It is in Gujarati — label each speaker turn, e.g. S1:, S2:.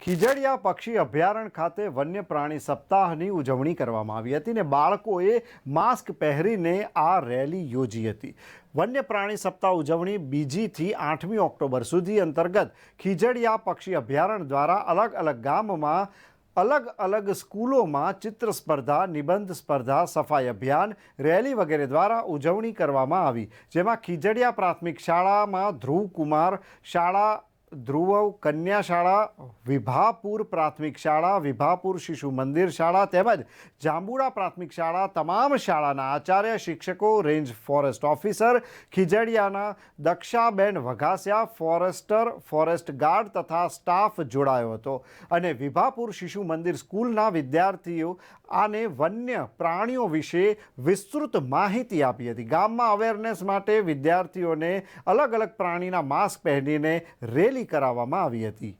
S1: ખીજડીયા પક્ષી અભયારણ્ય ખાતે વન્ય પ્રાણી સપ્તાહની ઉજવણી કરવામાં આવી હતી ને બાળકોએ માસ્ક પહેરીને આ રેલી યોજી હતી. વન્ય પ્રાણી સપ્તાહ ઉજવણી બીજીથી આઠમી ઓક્ટોબર સુધી અંતર્ગત ખીજડીયા પક્ષી અભયારણ્ય દ્વારા અલગ અલગ ગામમાં, અલગ અલગ સ્કૂલોમાં ચિત્ર સ્પર્ધા, નિબંધ સ્પર્ધા, સફાઈ અભિયાન, રેલી વગેરે દ્વારા ઉજવણી કરવામાં આવી. જેમાં ખીજડીયા પ્રાથમિક શાળામાં ધ્રુવકુમાર, શાળા ધ્રુવ કન્યા શાળા વિભાપુર પ્રાથમિક શાળા, વિભાપુર શિશુ મંદિર શાળા તેમજ જાંબુડા પ્રાથમિક શાળા તમામ શાળાના આચાર્ય, શિક્ષકો, range forest officer, ખીજડીયાના Dakshaben Vaghasiya, forester, forest guard તથા સ્ટાફ જોડાયો હતો અને વિભાપુર શિશુ મંદિર સ્કૂલના વિદ્યાર્થીઓ આને વન્ય પ્રાણીઓ વિશે વિસ્તૃત માહિતી આપી હતી. ગામમાં અવેરનેસ માટે વિદ્યાર્થીઓને અલગ અલગ પ્રાણીના માસ્ક પહેરીને રેલી કરાવવામાં આવી હતી.